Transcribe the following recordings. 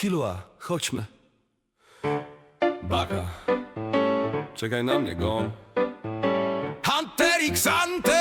Kilua, chodźmy. Baka. Czekaj na mnie, gon. Hunter x Hunter!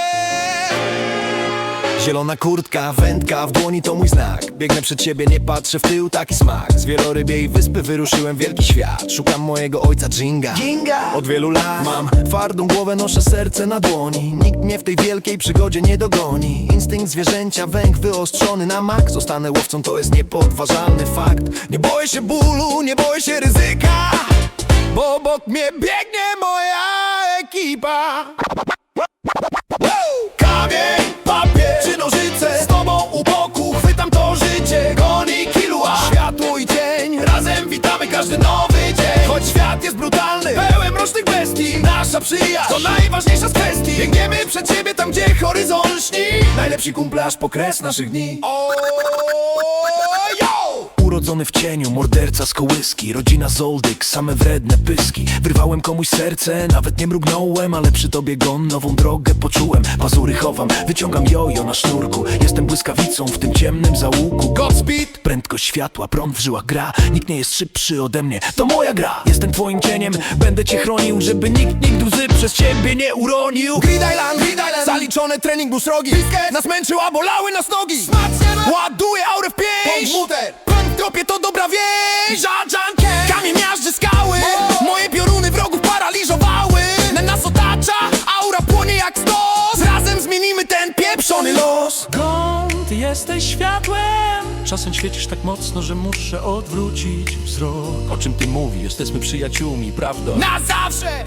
Zielona kurtka, wędka, w dłoni to mój znak. Biegnę przed siebie, nie patrzę w tył, taki smak. Z wielorybiej wyspy wyruszyłem w wielki świat. Szukam mojego ojca Jinga Jinga! Od wielu lat mam twardą głowę, noszę serce na dłoni. Nikt mnie w tej wielkiej przygodzie nie dogoni. Instynkt zwierzęcia, węch wyostrzony na mak. Zostanę łowcą, to jest niepodważalny fakt. Nie boję się bólu, nie boję się ryzyka Bo obok mnie biegnie moja ekipa każdy nowy dzień. Choć świat jest brutalny Pełen mrocznych bestii Nasza przyjaźń To najważniejsza z kwestii. Biegniemy przed siebie tam gdzie horyzont lśni. Najlepsi kumple aż po kres naszych dni! Urodzony w cieniu, morderca z kołyski. Rodzina Zoldyk, same wredne pyski. Wyrwałem komuś serce, nawet nie mrugnąłem Ale przy tobie gon, nową drogę poczułem. Pazury chowam, wyciągam jojo na sznurku. Jestem błyskawicą w tym ciemnym załuku. Godspeed! Prędkość światła, prąd w żyłach gra. Nikt nie jest szybszy ode mnie, to moja gra. Jestem twoim cieniem, będę cię chronił Żeby nikt nigdy łzy przez ciebie nie uronił. Grid Island, Grid Island. Zaliczony trening był srogi. Nas męczył, a bolały nas nogi. Ładuję aurę w pięść. W tropie to dobra wieść Żadżan Kamień miażdży skały! Moje pioruny wrogów paraliżowały! Na nas otacza Aura płonie jak stos! Razem zmienimy ten pieprzony los! Skąd ty jesteś światłem? Czasem świecisz tak mocno, że muszę odwrócić wzrok. O czym ty mówisz? Jesteśmy przyjaciółmi, prawda? Na zawsze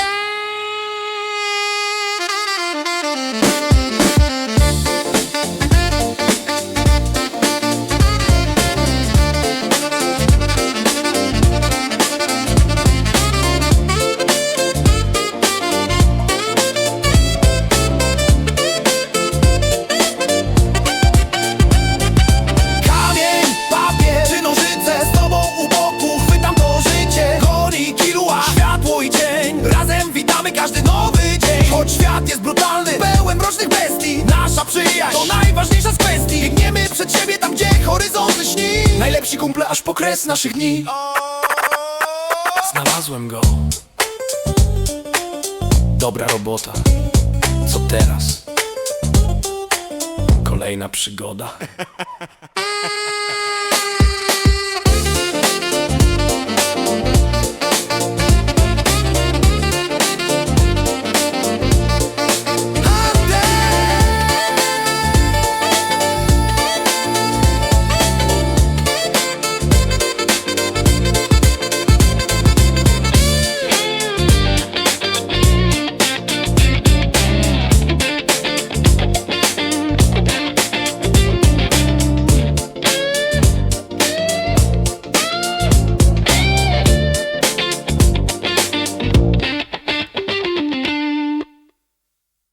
witamy każdy nowy dzień. Choć świat jest brutalny, pełen mrocznych bestii. Nasza przyjaźń to najważniejsza z kwestii. Biegniemy przed siebie tam gdzie horyzont lśni Najlepsi kumple aż po kres naszych dni. Znalazłem go. Dobra robota. Co teraz? Kolejna przygoda